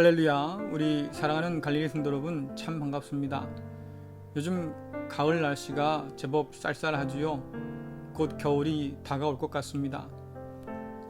할렐루야, 우리 사랑하는 갈릴리 성도 여러분 참 반갑습니다. 요즘 가을 날씨가 제법 쌀쌀하지요. 곧 겨울이 다가올 것 같습니다.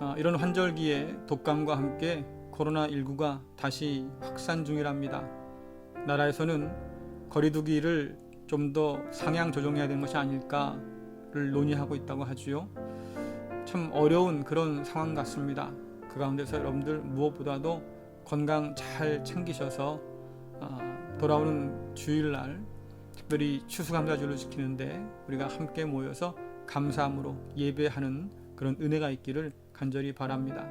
아, 이런 환절기에 독감과 함께 코로나19가 다시 확산 중이랍니다. 나라에서는 거리두기를 좀 더 상향 조정해야 되는 것이 아닐까를 논의하고 있다고 하지요. 참 어려운 그런 상황 같습니다. 그 가운데서 여러분들 무엇보다도 건강 잘 챙기셔서 어, 돌아오는 주일날 특별히 추수감사절을 지키는데 우리가 함께 모여서 감사함으로 예배하는 그런 은혜가 있기를 간절히 바랍니다.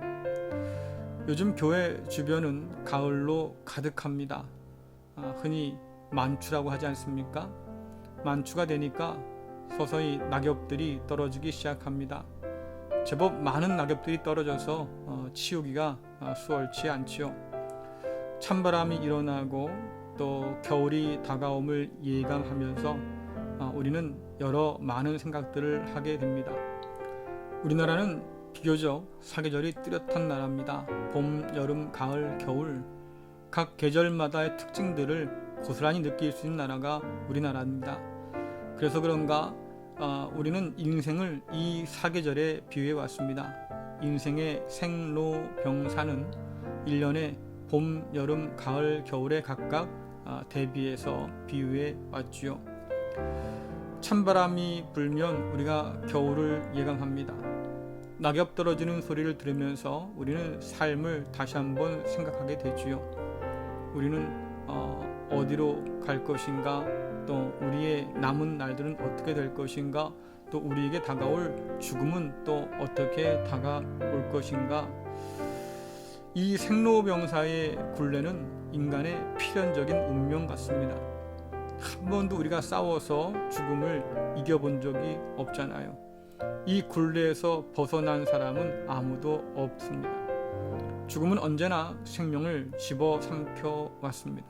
요즘 교회 주변은 가을로 가득합니다. 아, 흔히 만추라고 하지 않습니까? 만추가 되니까 서서히 낙엽들이 떨어지기 시작합니다. 제법 많은 낙엽들이 떨어져서 어, 치우기가 어, 수월치 않지요. 찬바람이 일어나고 또 겨울이 다가옴을 예감하면서 어, 우리는 여러 많은 생각들을 하게 됩니다. 우리나라는 비교적 사계절이 뚜렷한 나라입니다. 봄, 여름, 가을, 겨울 각 계절마다의 특징들을 고스란히 느낄 수 있는 나라가 우리나라입니다. 그래서 그런가 어, 우리는 인생을 이 사계절에 비유해 왔습니다. 인생의 생로병사는 1년에 봄, 여름, 가을, 겨울에 각각 아, 대비해서 비유해 왔지요. 찬바람이 불면 우리가 겨울을 예감합니다. 낙엽 떨어지는 소리를 들으면서 우리는 삶을 다시 한번 생각하게 되지요. 우리는 어, 어디로 갈 것인가, 또 우리의 남은 날들은 어떻게 될 것인가, 또 우리에게 다가올 죽음은 또 어떻게 다가올 것인가. 이 생로병사의 굴레는 인간의 필연적인 운명 같습니다. 한 번도 우리가 싸워서 죽음을 이겨본 적이 없잖아요. 이 굴레에서 벗어난 사람은 아무도 없습니다. 죽음은 언제나 생명을 집어삼켜 왔습니다.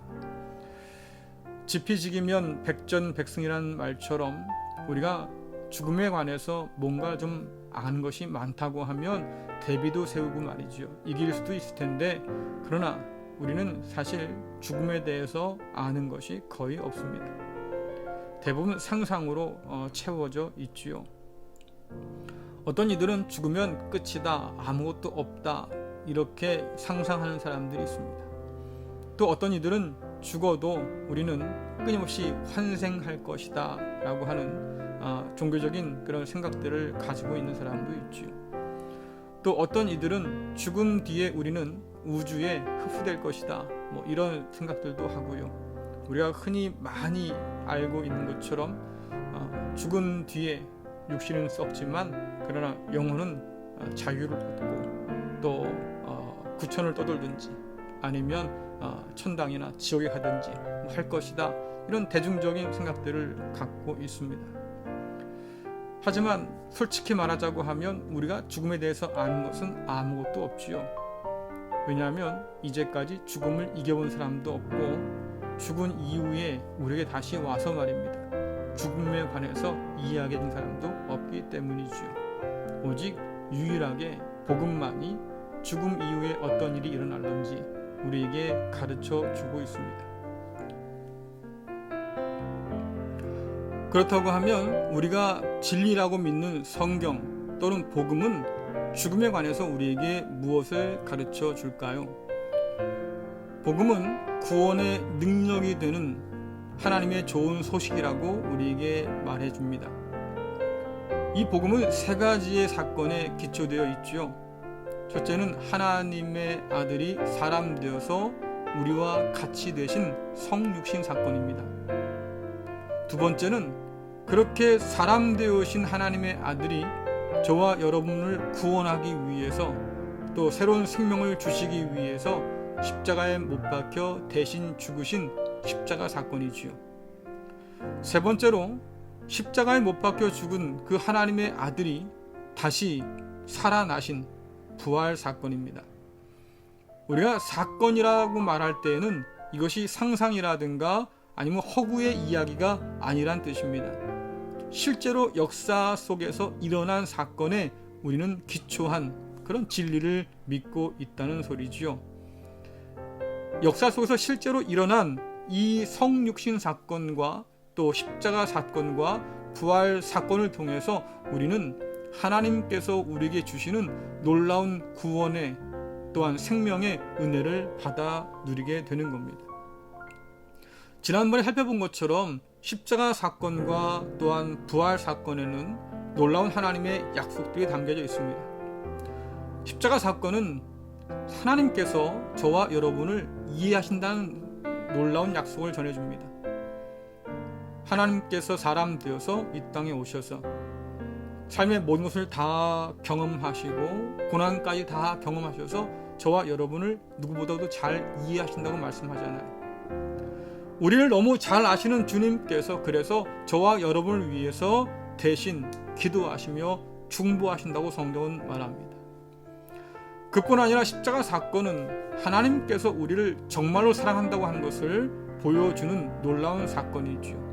지피지기면 백전백승이라는 말처럼 우리가 죽음에 관해서 뭔가 좀 아는 것이 많다고 하면 대비도 세우고 말이지요. 이길 수도 있을 텐데 그러나 우리는 사실 죽음에 대해서 아는 것이 거의 없습니다. 대부분 상상으로 어, 채워져 있지요. 어떤 이들은 죽으면 끝이다, 아무것도 없다 이렇게 상상하는 사람들이 있습니다. 또 어떤 이들은 죽어도 우리는 끊임없이 환생할 것이다 라고 하는 어, 종교적인 그런 생각들을 가지고 있는 사람도 있지요. 또 어떤 이들은 죽음 뒤에 우리는 우주에 흡수될 것이다. 뭐 이런 생각들도 하고요. 우리가 흔히 많이 알고 있는 것처럼 어, 죽음 뒤에 육신은 썩지만 그러나 영혼은 어, 자유를 얻고 또 어, 구천을 떠돌든지 아니면 어, 천당이나 지옥에 가든지 뭐 할 것이다. 이런 대중적인 생각들을 갖고 있습니다. 하지만 솔직히 말하자고 하면 우리가 죽음에 대해서 아는 것은 아무것도 없지요. 왜냐하면 이제까지 죽음을 이겨본 사람도 없고 죽은 이후에 우리에게 다시 와서 말입니다. 죽음에 관해서 이야기해준 사람도 없기 때문이지요. 오직 유일하게 복음만이 죽음 이후에 어떤 일이 일어날는지 우리에게 가르쳐 주고 있습니다. 그렇다고 하면 우리가 진리라고 믿는 성경 또는 복음은 죽음에 관해서 우리에게 무엇을 가르쳐 줄까요? 복음은 구원의 능력이 되는 하나님의 좋은 소식이라고 우리에게 말해 줍니다. 이 복음은 세 가지의 사건에 기초되어 있죠. 첫째는 하나님의 아들이 사람 되어서 우리와 같이 되신 성육신 사건입니다. 두 번째는 그렇게 사람 되으신 하나님의 아들이 저와 여러분을 구원하기 위해서 또 새로운 생명을 주시기 위해서 십자가에 못 박혀 대신 죽으신 십자가 사건이지요. 세 번째로 십자가에 못 박혀 죽은 그 하나님의 아들이 다시 살아나신 부활 사건입니다. 우리가 사건이라고 말할 때에는 이것이 상상이라든가 아니면 허구의 이야기가 아니란 뜻입니다. 실제로 역사 속에서 일어난 사건에 우리는 기초한 그런 진리를 믿고 있다는 소리지요. 역사 속에서 실제로 일어난 이 성육신 사건과 또 십자가 사건과 부활 사건을 통해서 우리는 하나님께서 우리에게 주시는 놀라운 구원의 또한 생명의 은혜를 받아 누리게 되는 겁니다. 지난번에 살펴본 것처럼 십자가 사건과 또한 부활 사건에는 놀라운 하나님의 약속들이 담겨져 있습니다. 십자가 사건은 하나님께서 저와 여러분을 이해하신다는 놀라운 약속을 전해줍니다. 하나님께서 사람 되어서 이 땅에 오셔서 삶의 모든 것을 다 경험하시고 고난까지 다 경험하셔서 저와 여러분을 누구보다도 잘 이해하신다고 말씀하잖아요. 우리를 너무 잘 아시는 주님께서 그래서 저와 여러분을 위해서 대신 기도하시며 중보하신다고 성경은 말합니다. 그뿐 아니라 십자가 사건은 하나님께서 우리를 정말로 사랑한다고 하는 것을 보여주는 놀라운 사건이지요.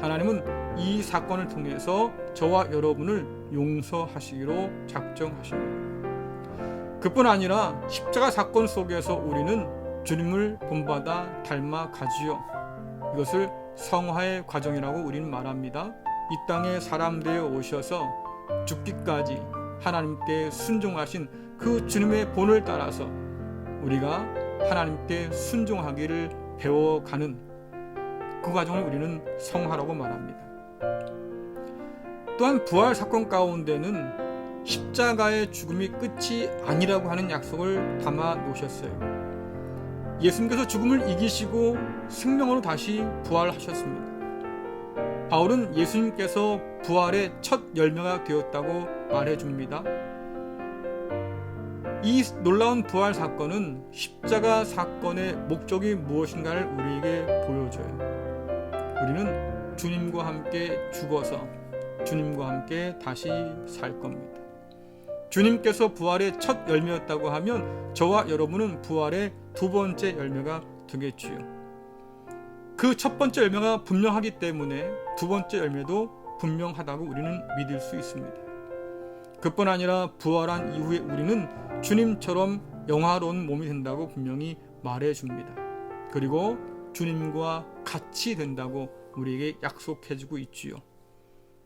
하나님은 이 사건을 통해서 저와 여러분을 용서하시기로 작정하십니다. 그뿐 아니라 십자가 사건 속에서 우리는 주님을 본받아 닮아가지요. 이것을 성화의 과정이라고 우리는 말합니다. 이 땅에 사람 되어 오셔서 죽기까지 하나님께 순종하신 그 주님의 본을 따라서 우리가 하나님께 순종하기를 배워가는 그 과정을 우리는 성화라고 말합니다. 또한 부활 사건 가운데는 십자가의 죽음이 끝이 아니라고 하는 약속을 담아 놓으셨어요. 예수님께서 죽음을 이기시고 생명으로 다시 부활하셨습니다. 바울은 예수님께서 부활의 첫 열매가 되었다고 말해 줍니다. 이 놀라운 부활 사건은 십자가 사건의 목적이 무엇인가를 우리에게 보여줘요. 우리는 주님과 함께 죽어서 주님과 함께 다시 살 겁니다. 주님께서 부활의 첫 열매였다고 하면 저와 여러분은 부활의 두 번째 열매가 되겠지요. 그 첫 번째 열매가 분명하기 때문에 두 번째 열매도 분명하다고 우리는 믿을 수 있습니다. 그뿐 아니라 부활한 이후에 우리는 주님처럼 영화로운 몸이 된다고 분명히 말해 줍니다. 그리고 주님과 같이 된다고 우리에게 약속해 주고 있지요.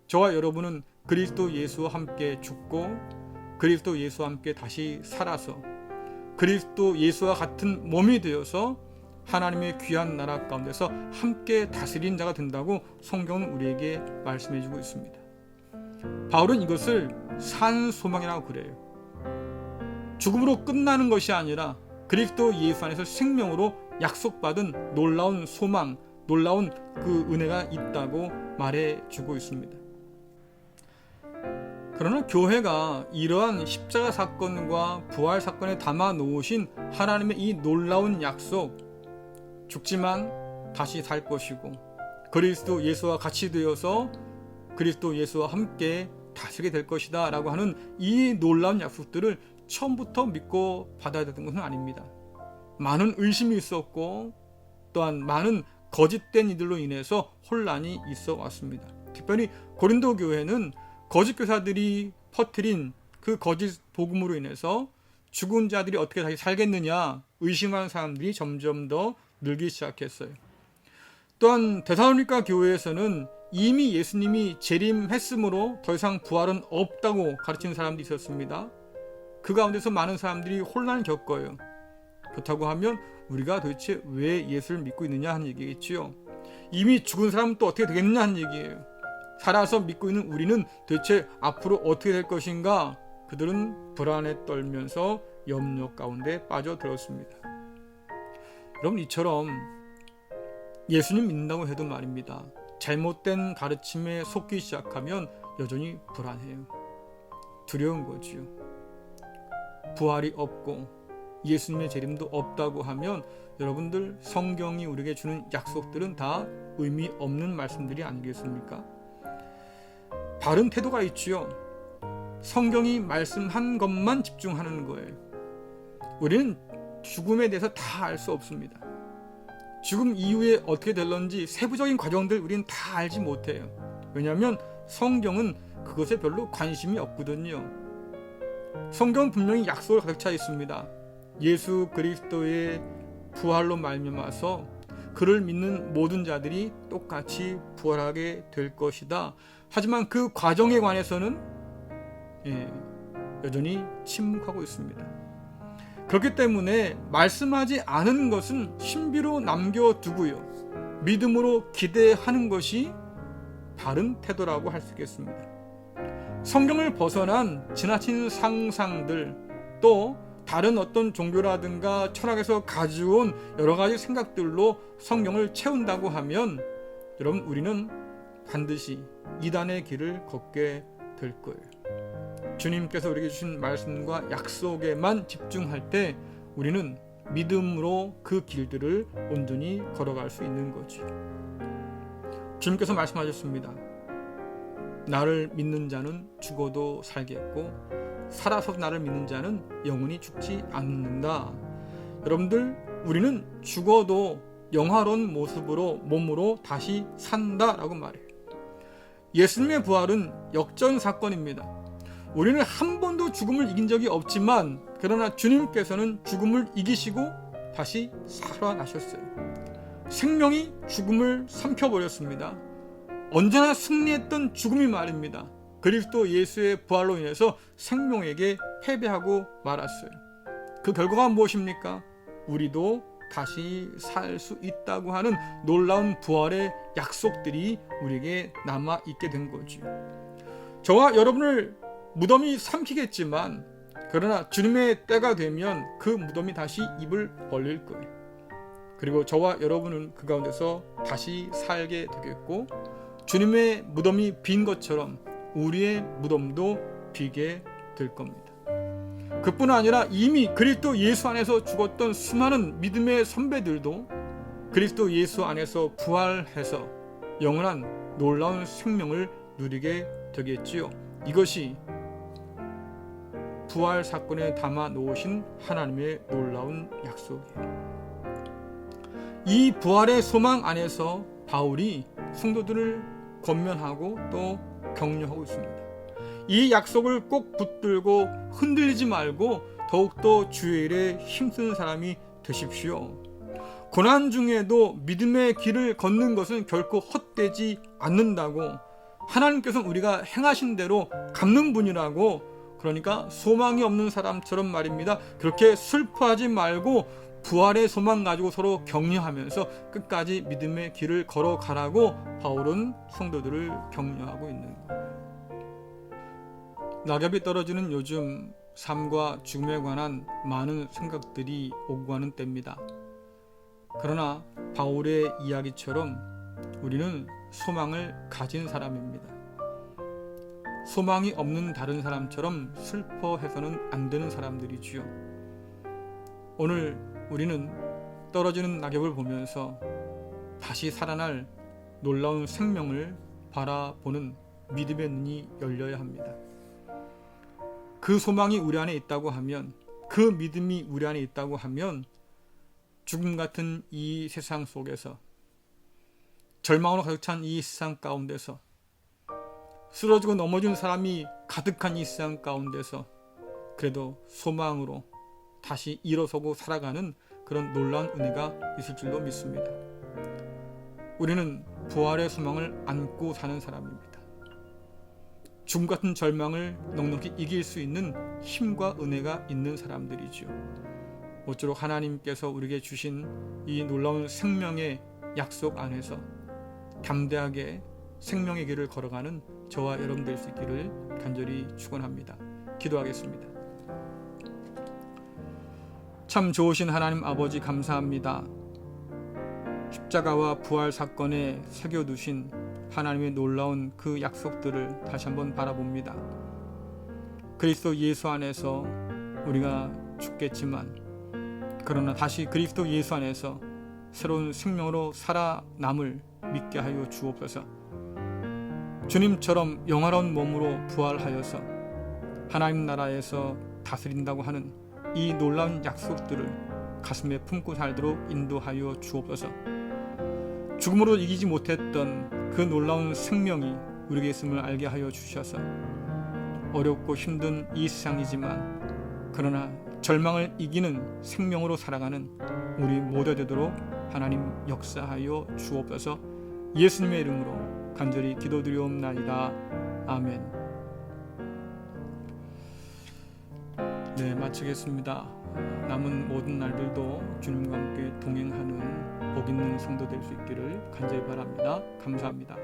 저와 여러분은 그리스도 예수와 함께 죽고 그리스도 예수와 함께 다시 살아서 그리스도 예수와 같은 몸이 되어서 하나님의 귀한 나라 가운데서 함께 다스린 자가 된다고 성경은 우리에게 말씀해 주고 있습니다. 바울은 이것을 산 소망이라고 그래요. 죽음으로 끝나는 것이 아니라 그리스도 예수 안에서 생명으로 약속받은 놀라운 소망, 놀라운 그 은혜가 있다고 말해 주고 있습니다. 그러나 교회가 이러한 십자가 사건과 부활 사건에 담아 놓으신 하나님의 이 놀라운 약속, 죽지만 다시 살 것이고 그리스도 예수와 같이 되어서 그리스도 예수와 함께 다스게 될 것이다 라고 하는 이 놀라운 약속들을 처음부터 믿고 받아야 되는 것은 아닙니다. 많은 의심이 있었고 또한 많은 거짓된 이들로 인해서 혼란이 있어 왔습니다. 특별히 고린도 교회는 거짓 교사들이 퍼뜨린 그 거짓 복음으로 인해서 죽은 자들이 어떻게 다시 살겠느냐 의심하는 사람들이 점점 더 늘기 시작했어요. 또한 데살로니가 교회에서는 이미 예수님이 재림했으므로 더 이상 부활은 없다고 가르치는 사람도 있었습니다. 그 가운데서 많은 사람들이 혼란을 겪어요. 그렇다고 하면 우리가 도대체 왜 예수를 믿고 있느냐 하는 얘기겠지요. 이미 죽은 사람은 또 어떻게 되겠느냐 하는 얘기예요. 살아서 믿고 있는 우리는 도대체 앞으로 어떻게 될 것인가? 그들은 불안에 떨면서 염려 가운데 빠져들었습니다. 여러분 이처럼 예수님 믿는다고 해도 말입니다. 잘못된 가르침에 속기 시작하면 여전히 불안해요. 두려운 거지요. 부활이 없고 예수님의 재림도 없다고 하면 여러분들 성경이 우리에게 주는 약속들은 다 의미 없는 말씀들이 아니겠습니까? 바른 태도가 있지요. 성경이 말씀한 것만 집중하는 거예요. 우리는 죽음에 대해서 다 알 수 없습니다. 죽음 이후에 어떻게 될런지 세부적인 과정들 우리는 다 알지 못해요. 왜냐하면 성경은 그것에 별로 관심이 없거든요. 성경은 분명히 약속을 가득 차 있습니다. 예수 그리스도의 부활로 말미암아서 그를 믿는 모든 자들이 똑같이 부활하게 될 것이다. 하지만 그 과정에 관해서는 예, 여전히 침묵하고 있습니다. 그렇기 때문에 말씀하지 않은 것은 신비로 남겨두고요. 믿음으로 기대하는 것이 바른 태도라고 할 수 있겠습니다. 성경을 벗어난 지나친 상상들 또 다른 어떤 종교라든가 철학에서 가져온 여러 가지 생각들로 성경을 채운다고 하면 여러분 우리는 반드시 이단의 길을 걷게 될 거예요. 주님께서 우리에게 주신 말씀과 약속에만 집중할 때 우리는 믿음으로 그 길들을 온전히 걸어갈 수 있는 거지. 주님께서 말씀하셨습니다. 나를 믿는 자는 죽어도 살겠고 살아서 나를 믿는 자는 영원히 죽지 않는다. 여러분들 우리는 죽어도 영화로운 모습으로 몸으로 다시 산다라고 말해요. 예수님의 부활은 역전 사건입니다. 우리는 한 번도 죽음을 이긴 적이 없지만 그러나 주님께서는 죽음을 이기시고 다시 살아나셨어요. 생명이 죽음을 삼켜버렸습니다. 언제나 승리했던 죽음이 말입니다. 그리스도 예수의 부활로 인해서 생명에게 패배하고 말았어요. 그 결과가 무엇입니까? 우리도 다시 살 수 있다고 하는 놀라운 부활의 약속들이 우리에게 남아 있게 된 거죠. 저와 여러분을 무덤이 삼키겠지만 그러나 주님의 때가 되면 그 무덤이 다시 입을 벌릴 거예요. 그리고 저와 여러분은 그 가운데서 다시 살게 되겠고 주님의 무덤이 빈 것처럼 우리의 무덤도 비게 될 겁니다. 그뿐 아니라 이미 그리스도 예수 안에서 죽었던 수많은 믿음의 선배들도 그리스도 예수 안에서 부활해서 영원한 놀라운 생명을 누리게 되겠지요. 이것이 부활 사건에 담아 놓으신 하나님의 놀라운 약속이에요. 이 부활의 소망 안에서 바울이 성도들을 권면하고 또 격려하고 있습니다. 이 약속을 꼭 붙들고 흔들리지 말고 더욱더 주의 일에 힘쓰는 사람이 되십시오. 고난 중에도 믿음의 길을 걷는 것은 결코 헛되지 않는다고 하나님께서는 우리가 행하신 대로 갚는 분이라고 그러니까 소망이 없는 사람처럼 말입니다. 그렇게 슬퍼하지 말고 부활의 소망 가지고 서로 격려하면서 끝까지 믿음의 길을 걸어가라고 바울은 성도들을 격려하고 있는 거예요. 낙엽이 떨어지는 요즘 삶과 죽음에 관한 많은 생각들이 오고 가는 때입니다. 그러나 바울의 이야기처럼 우리는 소망을 가진 사람입니다. 소망이 없는 다른 사람처럼 슬퍼해서는 안 되는 사람들이지요. 오늘 우리는 떨어지는 낙엽을 보면서 다시 살아날 놀라운 생명을 바라보는 믿음의 눈이 열려야 합니다. 그 소망이 우리 안에 있다고 하면 그 믿음이 우리 안에 있다고 하면 죽음 같은 이 세상 속에서 절망으로 가득 찬 이 세상 가운데서 쓰러지고 넘어진 사람이 가득한 이 세상 가운데서 그래도 소망으로 다시 일어서고 살아가는 그런 놀라운 은혜가 있을 줄로 믿습니다. 우리는 부활의 소망을 안고 사는 사람입니다. 죽음 같은 절망을 넉넉히 이길 수 있는 힘과 은혜가 있는 사람들이죠. 모쪼록 하나님께서 우리에게 주신 이 놀라운 생명의 약속 안에서 담대하게 생명의 길을 걸어가는 저와 여러분 될 수 있기를 간절히 축원합니다. 기도하겠습니다. 참 좋으신 하나님 아버지 감사합니다. 십자가와 부활 사건에 새겨 두신 하나님의 놀라운 그 약속들을 다시 한번 바라봅니다. 그리스도 예수 안에서 우리가 죽겠지만 그러나 다시 그리스도 예수 안에서 새로운 생명으로 살아남을 믿게 하여 주옵소서. 주님처럼 영화로운 몸으로 부활하여서 하나님 나라에서 다스린다고 하는 이 놀라운 약속들을 가슴에 품고 살도록 인도하여 주옵소서. 죽음으로 이기지 못했던 그 놀라운 생명이 우리에게 있음을 알게 하여 주셔서 어렵고 힘든 이 세상이지만 그러나 절망을 이기는 생명으로 살아가는 우리 모두 되도록 하나님 역사하여 주옵소서 예수님의 이름으로 간절히 기도드리옵나이다. 아멘. 네, 마치겠습니다. 남은 모든 날들도 주님과 함께 동행하는 복 있는 성도 될 수 있기를 간절히 바랍니다. 감사합니다.